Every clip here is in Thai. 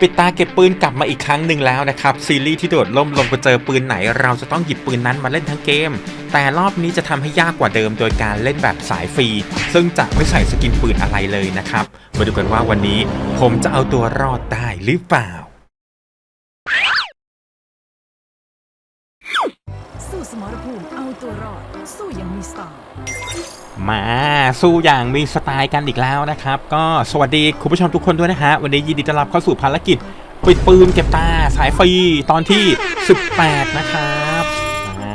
ปิดตาเก็บปืนกลับมาอีกครั้งหนึ่งแล้วนะครับ ซีรีส์ที่โดดล่มลงไปเจอปืนไหน เราจะต้องหยิบปืนนั้นมาเล่นทั้งเกม แต่รอบนี้จะทำให้ยากกว่าเดิมโดยการเล่นแบบสายฟรี ซึ่งจะไม่ใส่สกินปืนอะไรเลยนะครับ มาดูกันว่าวันนี้ผมจะเอาตัวรอดได้หรือเปล่า มาสู้อย่างมีสไตล์กันอีกแล้วนะครับ ก็สวัสดีคุณผู้ชมทุกคนด้วยนะฮะ วันนี้ยินดีต้อนรับเข้าสู่ภารกิจปิดปืนเก็บตาสายฟรีตอนที่ 18 นะครับอ่า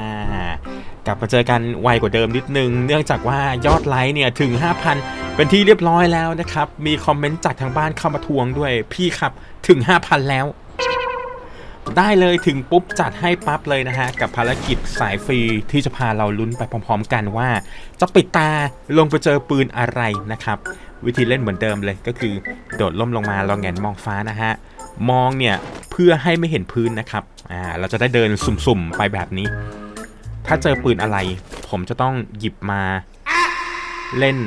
กลับมาเจอกันไวกว่าเดิมนิดนึง เนื่องจากว่ายอดไลค์เนี่ยถึง 5,000 เป็นที่เรียบร้อยแล้วนะครับ มีคอมเมนต์จากทางบ้านเข้ามาทวงด้วยพี่ครับถึง 5,000 แล้ว ได้เลยถึงปุ๊บจัดให้ปั๊บเลยนะฮะ กับภารกิจสายฟรีที่จะพาเราลุ้นไปพร้อมๆ กันว่า จะปิดตาลงไปเจอปืนอะไรนะครับ วิธีเล่นเหมือนเดิมเลยก็คือ โดดล่มลงมาเราแงนมองฟ้านะฮะ มองเนี่ยเพื่อให้ไม่เห็นพื้นนะครับอ่าเราจะได้เดินสุ่มๆไปแบบนี้ ถ้าเจอปืนอะไร ผมจะต้องหยิบมาเล่น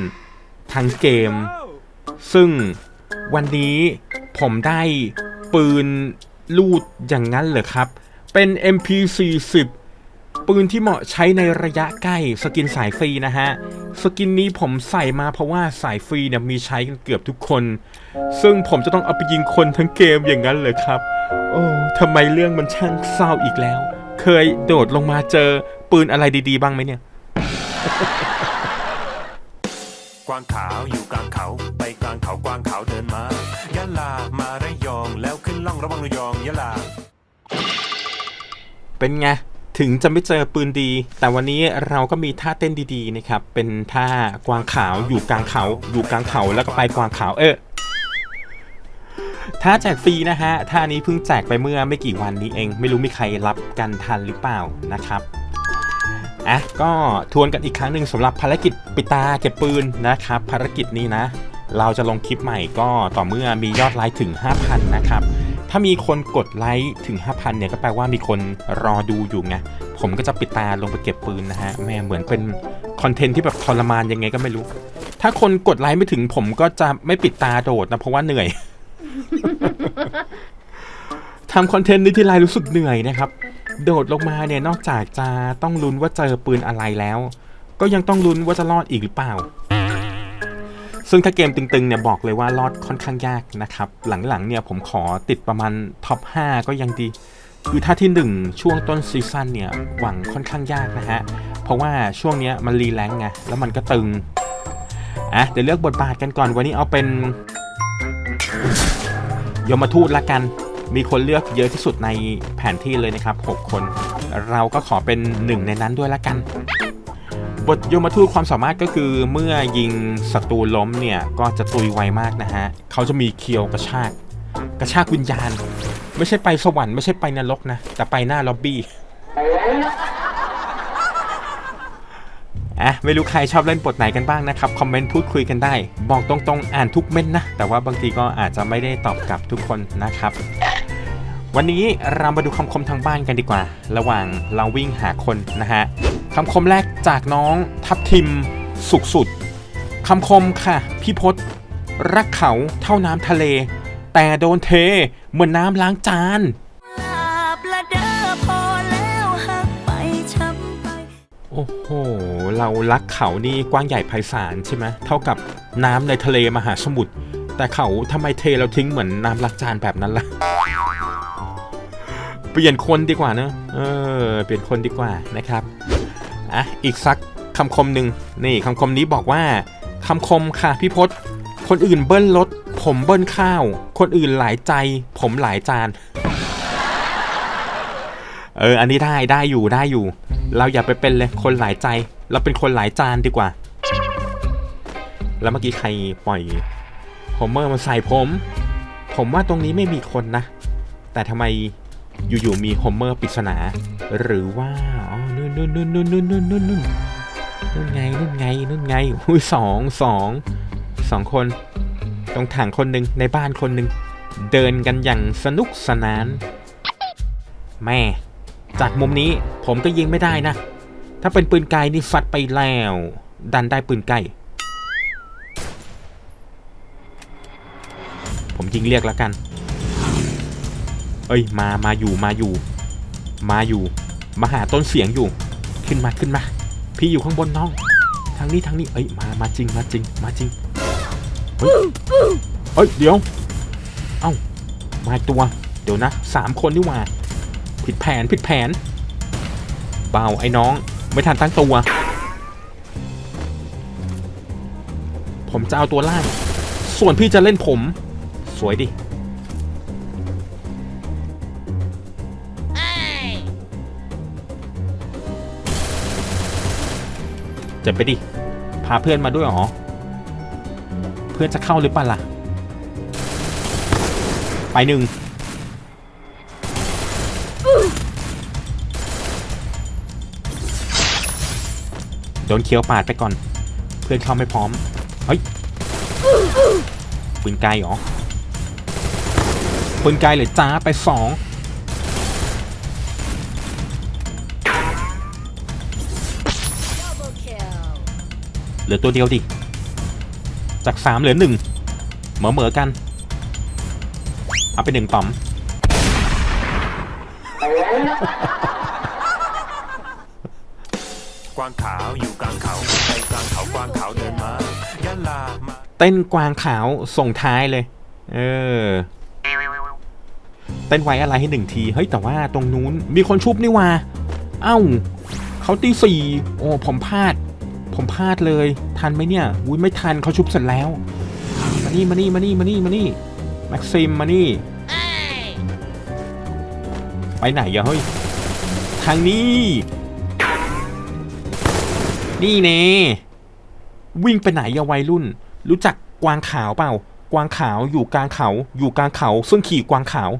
ทั้งเกม ซึ่งวันนี้ผมได้ปืน ลูดอย่างนั้นเหรอครับ เป็น MP40 ปืนที่เหมาะใช้ในระยะใกล้สกินสายฟรีนะฮะ สกินนี้ผมใส่มาเพราะว่าสายฟรีเนี่ยมีใช้กันเกือบทุกคน ซึ่งผมจะต้องเอาไปยิงคนทั้งเกมอย่างนั้นเลยครับ โอ้ทำไมเรื่องมันช่างเศร้าอีกแล้ว เคยโดดลงมาเจอปืนอะไรดีๆ บ้างไหมเนี่ย กวางขาวอยู่กลางเขา ล่องระวังระยองยะลา เป็นไง ถึงจะไม่เจอปืนดี แต่วันนี้เราก็มีท่าเต้นดีๆนะครับ เป็นท่ากวางขาวอยู่กลางเขา อยู่กลางเขาแล้วก็ไปกวางขาวเออท่าแจกฟรีนะฮะ ท่านี้เพิ่งแจกไปเมื่อไม่กี่วันนี้เอง ไม่รู้มีใครรับกันทันหรือเปล่านะครับอะก็ทวนกันอีกครั้งหนึ่งสำหรับภารกิจปิตาเก็บปืนนะครับ ภารกิจนี้นะ เราจะลงคลิปใหม่ก็ต่อเมื่อมียอดไลค์ถึง 5,000 นะครับ ถ้ามีคนกดไลค์ถึง 5,000 เนี่ยก็แปลว่ามีคนรอดูอยู่ไง ผมก็จะปิดตาลงไปเก็บปืนนะฮะ แม่เหมือนเป็นคอนเทนต์ที่แบบทรมานยังไงก็ไม่รู้ ถ้าคนกดไลค์ไม่ถึงผมก็จะไม่ปิดตาโดดนะ เพราะว่าเหนื่อย ทำคอนเทนต์นี้ที่ไรรู้สึกเหนื่อยนะครับ โดดลงมาเนี่ยนอกจากจะต้องลุ้นว่าเจอปืนอะไรแล้ว ก็ยังต้องลุ้นว่าจะรอดอีกหรือเปล่า ซึ่งถ้าเกมตึงๆเนี่ยบอกเลยว่ารอดค่อนข้างยากนะครับ หลังๆเนี่ยผมขอติดประมาณท็อป 5 ก็ยังดี คือถ้าที่ 1 ช่วงต้นซีซั่นเนี่ยหวังค่อนข้างยากนะฮะ เพราะว่าช่วงเนี้ยมันรีแลงไงแล้วมันก็ตึง อะเดี๋ยวเลือกบทบาทกันก่อนวันนี้เอาเป็นยมทูตละกัน มีคนเลือกเยอะที่สุดในแผนที่เลยนะครับ 6 คน เราก็ขอเป็นหนึ่งในนั้นด้วยละกัน บทโยมทูตความสามารถก็คือเมื่อยิงศัตรูล้มเนี่ย ก็จะตุยไวมากนะฮะ เขาจะมีเคียวกระชาก กระชากวิญญาณ ไม่ใช่ไปสวรรค์ไม่ใช่ไปนรกนะ แต่ไปหน้าล็อบบี้อะไม่รู้ใครชอบเล่นบทไหนกันบ้างนะครับ คอมเมนต์พูดคุยกันได้ บอกตรงๆ อ่านทุกเม้นต์นะ แต่ว่าบางทีก็อาจจะไม่ได้ตอบกลับทุกคนนะครับ วันนี้เรามาดูคำคมทางบ้านกันดีกว่า ระหว่างเราวิ่งหาคนนะฮะ คำคมแรกจากน้องทับทิมสุขสุดคำคมค่ะ พี่พศรักเขาเท่าน้ำทะเล แต่โดนเทเหมือนน้ำล้างจานโอ้โห เรารักเขานี่กว้างใหญ่ไพศาลใช่ไหมเท่ากับน้ำในทะเลมหาสมุทรแต่เขาทำไมเทเราทิ้งเหมือนน้ำล้างจานแบบนั้นล่ะเปลี่ยนคนดีกว่าเนอะเออ เปลี่ยนคนดีกว่านะครับ อะอีกสักคำคมหนึ่งนี่คำคมนี้บอกว่าคำคมค่ะพี่พศคนอื่นเบิ้ลรถผมเบิ้ลข้าว คนอื่นหลายใจ ผมหลายจาน เออ อันนี้ได้ได้อยู่ได้อยู่ เราอย่าไปเป็นเลยคนหลายใจ เราเป็นคนหลายจานดีกว่า แล้วเมื่อกี้ใครปล่อยโฮมเมอร์มาใส่ผม ผมว่าตรงนี้ไม่มีคนนะ แต่ทำไมอยู่ๆมีโฮมเมอร์ปริศนา หรือว่า นู่นนู่นนู่นนู่นนู่นนู่นนู่นนู่นไงนู่นไงนู่นไงอุ้ยสองสองสองคน ตรงถังคนหนึ่งในบ้านคนหนึ่งเดินกันอย่างสนุกสนาน แม่ จากมุมนี้ผมก็ยิงไม่ได้นะ ถ้าเป็นปืนไกลนี่ฟัดไปแล้ว ดันได้ปืนไกลผมยิงเรียกแล้วกัน เอ้ยมามาอยู่มาอยู่ มาอยู่ มาหาต้นเสียงอยู่ ขึ้นมาขึ้นมา พี่อยู่ข้างบนน้อง ทางนี้ทางนี้เอ้ยมามาจริงมาจริงมาจริงเฮ้ยเอ้ยเดี๋ยว เอ้ามาตัว เดี๋ยวนะสามคนนี่หว่า ผิดแผนผิดแผน เบาไอ้น้อง ไม่ทันตั้งตัว ผมจะเอาตัวล่าง ส่วนพี่จะเล่นผม สวยดิ จ็บไปดิ พาเพื่อนมาด้วยหรอ เพื่อนจะเข้าหรือเปล่าล่ะ ไปหนึ่งโดนเคี้ยวปาดไปก่อน เพื่อนเข้าไม่พร้อม เฮ้ยปืนไกลหรอปืนไกลเลยจ้าไปสอง เหลือตัวเดียวดิ จากสามเหลือหนึ่งเหมอเหมอๆกัน เอาไปหนึ่งต่อม กวางขาวอยู่กลางเขาไปกลางเขากวางขาวเดินมายะลามาเต้นกวางขาวส่งท้ายเลย เออ เต้นไว้อะไรให้หนึ่งที เฮ้ย แต่ว่าตรงนู้นมีคนชุบนี่ว่า เอ้า เขาตีสี่โอ้ ผมพลาด ผมพลาดเลย ทันไหมเนี่ยอุ้ยไม่ทันเขาชุบเสร็จแล้ว มานี่มานี่มานี่มานี่มานี่แม็กซิมมานี่ ไปไหนอะเฮ้ย ทางนี้ นี่เน่วิ่งไปไหนอะวัยรุ่น รู้จักกวางขาวเปล่า กวางขาวอยู่กลางเขา อยู่กลางเขา ซึ่งขี่กวางขาว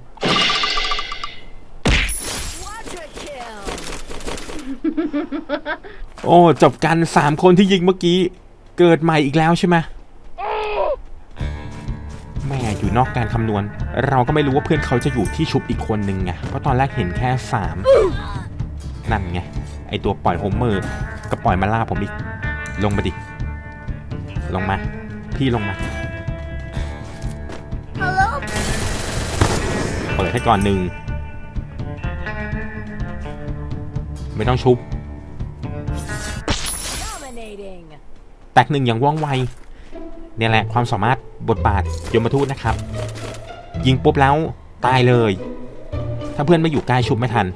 โอ้ จบกันสามคนที่ยิงเมื่อกี้ เกิดใหม่อีกแล้วใช่ไหมแม่อยู่นอกการคำนวณ เราก็ไม่รู้ว่าเพื่อนเขาจะอยู่ที่ชุบอีกคนนึงไงเพราะตอนแรกเห็นแค่สามนั่นไง ไอตัวปล่อยโฮมเมอร์ก็ปล่อยมาล่าผมอีก ลงมาดิ ลงมา พี่ลงมา เปิดให้ก่อนหนึ่ง ไม่ต้องชุบ กหนึ่งอย่างว่องไวเนี่ยแหละความสามารถบทบาทยมทูตนะครับ ยิงปุ๊บแล้วตายเลย ถ้าเพื่อนไม่อยู่ใกล้ชุบไม่ทัน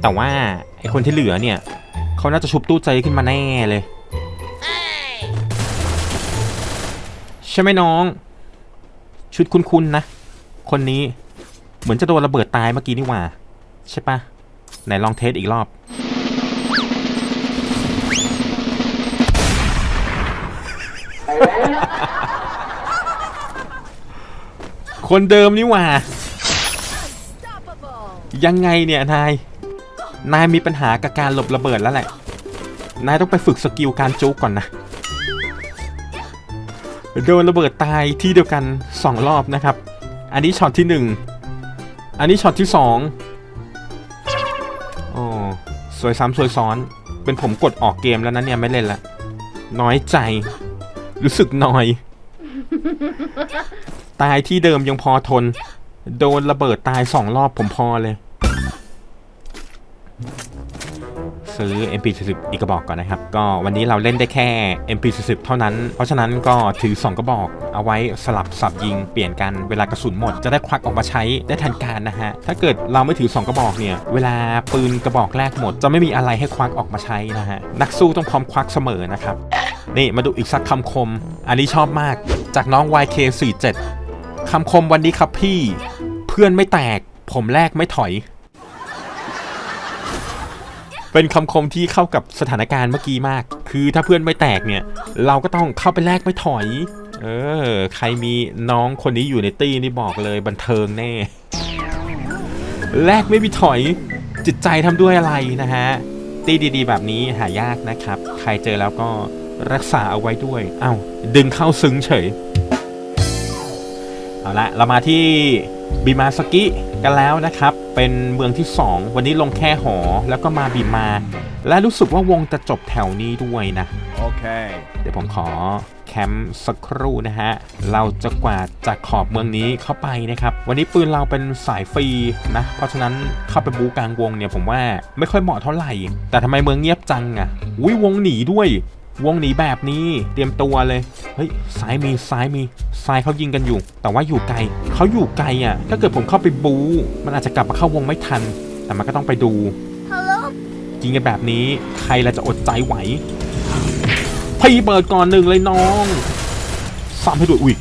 แต่ว่าไอคนที่เหลือเนี่ยเขาน่าจะชุบตู้ใจขึ้นมาแน่เลยใช่ไหมน้อง ชุดคุ้นๆนะ คนนี้เหมือนจะโดนระเบิดตายเมื่อกี้นี่หว่า ใช่ปะไหนลองเทสอีกรอบ คนเดิมนี่หว่า ยังไงเนี่ยนาย นายมีปัญหากับการหลบระเบิดแล้วแหละ นายต้องไปฝึกสกิลการจุกก่อนนะ โดนระเบิดตายที่เดียวกันสองรอบนะครับ อันนี้ช็อตที่หนึ่งอันนี้ช็อตที่สองโอ้สวยซ้ำสวยซ้อน เป็นผมกดออกเกมแล้วนะเนี่ยไม่เล่นละ น้อยใจ รู้สึกน้อย ตายที่เดิมยังพอทน โดนระเบิดตายสองรอบผมพอเลย ซื้อ MP40 อีกกระบอกก่อนนะครับ ก็วันนี้เราเล่นได้แค่ MP40 เท่านั้น เพราะฉะนั้นก็ถือ 2 กระบอก เอาไว้สลับสับยิงเปลี่ยนกันเวลากระสุนหมดจะได้ควักออกมาใช้ได้ทันการนะฮะ ถ้าเกิดเราไม่ถือ 2 กระบอกเนี่ย เวลาปืนกระบอกแรกหมด จะไม่มีอะไรให้ควักออกมาใช้นะฮะ นักสู้ต้องพร้อมควักเสมอนะครับ นี่มาดูอีกสักคำคม อันนี้ชอบมาก จากน้อง YK47 คำคมวันนี้ครับพี่ เพื่อนไม่แตก ผมแรกไม่ถอย เป็นคำคมที่เข้ากับสถานการณ์เมื่อกี้มาก คือถ้าเพื่อนไม่แตกเนี่ย เราก็ต้องเข้าไปแลกไม่ถอย เออ ใครมีน้องคนนี้อยู่ในตี้นี่บอกเลยบันเทิงแน่ แลกไม่มีถอยจิตใจทำด้วยอะไรนะฮะ ตีดีๆ แบบนี้หายากนะครับ ใครเจอแล้วก็ รักษาเอาไว้ด้วย เอ้าดึงเข้าซึ้งเฉย เอาละเรามาที่บิมาสกิกันแล้วนะครับ เป็นเมืองที่ 2 วันนี้ลงแค่หอ แล้วก็มาบิมา และรู้สึกว่าวงจะจบแถวนี้ด้วยนะ Okay. เดี๋ยวผมขอแคมป์สักครู่นะฮะ เราจะกวาดจากขอบเมืองนี้เข้าไปนะครับ วันนี้ปืนเราเป็นสายฟรีนะ เพราะฉะนั้นเข้าไปบูกลางวงเนี่ยผมว่าไม่ค่อยเหมาะเท่าไหร่ แต่ทำไมเมืองเงียบจังอะ่ะอุ้ยวงหนีด้วย วงหนีแบบนี้เตรียมตัวเลย เฮ้ยซ้ายมีซ้ายมีซ้ายเขายิงกันอยู่ แต่ว่าอยู่ไกลเขาอยู่ไกลอะ ถ้าเกิดผมเข้าไปบู มันอาจจะกลับมาเข้าวงไม่ทัน แต่มันก็ต้องไปดูยิงกันแบบนี้ใครละจะอดใจไหวพี่เปิดก่อนหนึ่งเลยน้องซ้ำให้ด้วยอุ้ย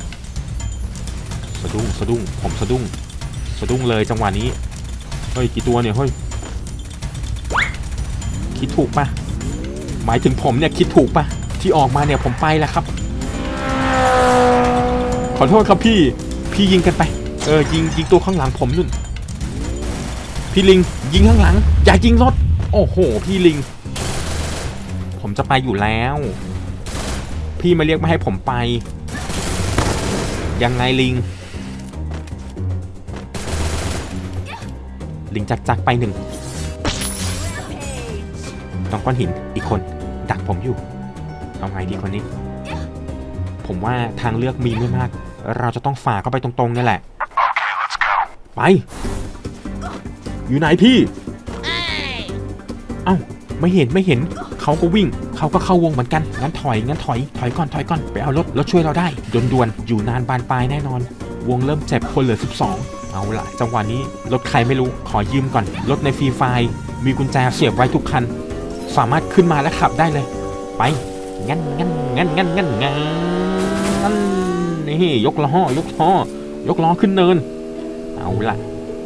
สะดุ้งสะดุ้งผมสะดุ้งสะดุ้งเลยจังหวะนี้เฮ้ยกี่ตัวเนี่ยเฮ้ยคิดถูกปะ หมายถึงผมเนี่ยคิดถูกปะที่ออกมาเนี่ยผมไปแล้วครับ ขอโทษครับพี่ พี่ยิงกันไป เออยิงยิงตัวข้างหลังผมนุ่น พี่ลิงยิงข้างหลัง อย่ายิงรถ โอ้โห พี่ลิง ผมจะไปอยู่แล้ว พี่มาเรียกไม่ให้ผมไป ยังไงลิง ลิงจักจักไปหนึ่งต้องก้อนหินอีกคน ผมอยู่ เอาไงดีคนนี้ ผมว่าทางเลือกมีไม่มาก เราจะต้องฝ่าเข้าไปตรงๆนี่แหละ ไป อยู่ไหนพี่ เอ้า ไม่เห็นไม่เห็น เขาก็วิ่ง เขาก็เข้าวงเหมือนกัน งั้นถอย งั้นถอย ถอยก่อน ถอยก่อน ไปเอารถ รถช่วยเราได้ด่วนๆ อยู่นานบานปลายแน่นอน วงเริ่มเจ็บคนเหลือ 12 เอาละจังหวะนี้ รถใครไม่รู้ ขอยืมก่อน รถในฟรีไฟล์มีกุญแจเสียบไว้ทุกคัน สามารถขึ้นมาและขับได้เลย ไปงั้นงั้นงั้นงั้นงั้นงั้นนี่ยกล้อยกล้อยกล้อขึ้นเนิน เอาละ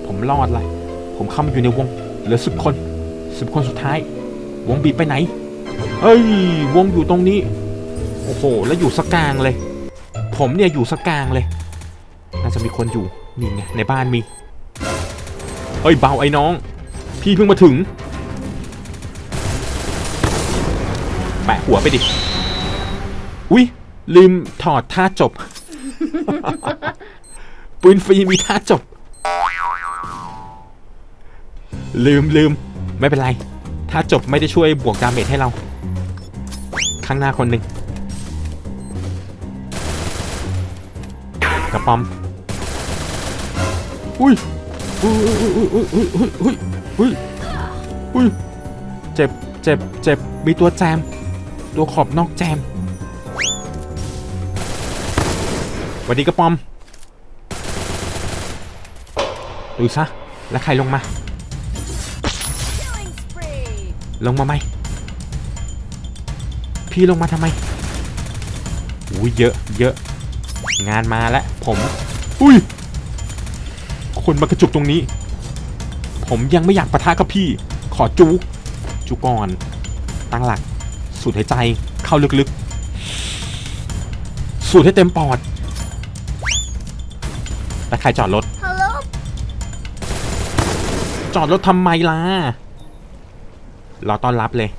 ผมรอดละผมเข้ามาอยู่ในวงเหลือสิบคนสิบคนสุดท้าย วงบีไปไหน เอ้ยวงอยู่ตรงนี้ โอ้โหแล้วอยู่สกลางเลย ผมเนี่ยอยู่สกกลางเลย น่าจะมีคนอยู่นี่ไงในบ้านมีเอ้ยเบาไอ้น้อง พี่เพิ่งมาถึง ปะหัวไปดิ อุ้ยลืมถอดท่าจบ ปืนฟรีมีท่าจบ ลืมลืมไม่เป็นไรถ้าจบไม่ได้ช่วยบวกดาเมจให้เรา ข้างหน้าคนหนึ่งกระป๋อม อุ้ยอุ้ยอุ้ยอุ้ยอุ้ยอุ้ยอุ้ยอุ้ยเจ็บ เจ็บ เจ็บ มีตัวแจม ตัวขอบนอกแจมสวัสดีกระปอมดูซะ แล้วใครลงมา ลงมาไหม พี่ลงมาทำไมอุ้ยเยอะเยอะ งานมาแล้วผม อุ้ย คนมากระจุกตรงนี้ ผมยังไม่อยากปะทะกับพี่ ขอจุกจุกก่อน ตั้งหลัก สูดหายใจเข้าลึกๆ สูดให้เต็มปอด แล้วใครจอดรถ จอดรถทำไมล่ะรอต้อนรับเลย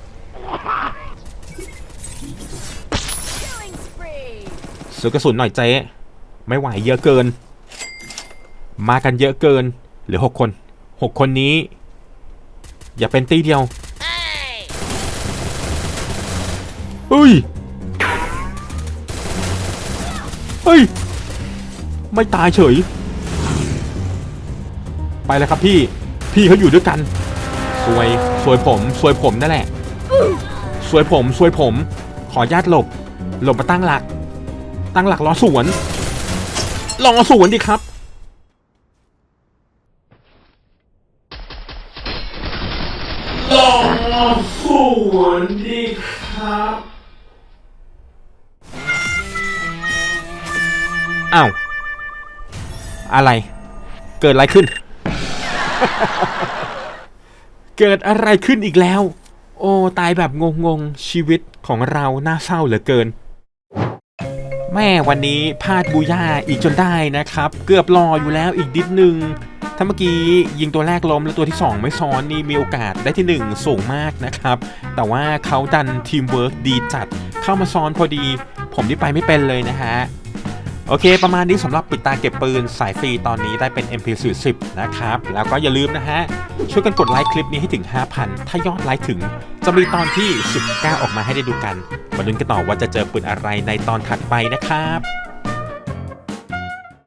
ซื้อกระสุนหน่อยเจ๊ ไม่ไหวเยอะเกิน มากันเยอะเกินเหลือหกคนหกคนนี้ อย่าเป็นตีเดียว เฮ้ยเฮ้ย ไม่ตายเฉย ไปแล้วครับพี่ พี่เขาอยู่ด้วยกัน สวย สวยผม สวยผมนั่นแหละ สวยผม สวยผม ขอญาตหลบ หลบมาตั้งหลัก ตั้งหลักรอสวนรอสวนดิครับรอสวนดิครับ อ้าว อะไร เกิดอะไรขึ้น เกิดอะไรขึ้นอีกแล้ว โอ้ ตายแบบงงๆ ชีวิตของเราน่าเศร้าเหลือเกิน แม่วันนี้พลาดบูย่าอีกจนได้นะครับ เกือบรออยู่แล้วอีกนิดนึง ถ้าเมื่อกี้ยิงตัวแรกล้มแล้วตัวที่ 2 ไม่ซ้อนนี่มีโอกาสได้ที่ 1 สูงมากนะครับ แต่ว่าเขาดันทีมเวิร์กดีจัด เข้ามาซ้อนพอดี ผมที่ไปไม่เป็นเลยนะฮะ โอเค ประมาณนี้สำหรับปิดตาเก็บปืนสายฟรีตอนนี้ได้เป็น MP40 นะครับ แล้วก็อย่าลืมนะฮะ ช่วยกันกดไลค์คลิปนี้ให้ถึง 5,000 ถ้ายอดไลค์ถึง จะมีตอนที่ 19 ออกมาให้ได้ดูกันมาลุ้นกันต่อว่าจะเจอปืนอะไรในตอนถัดไปนะครับ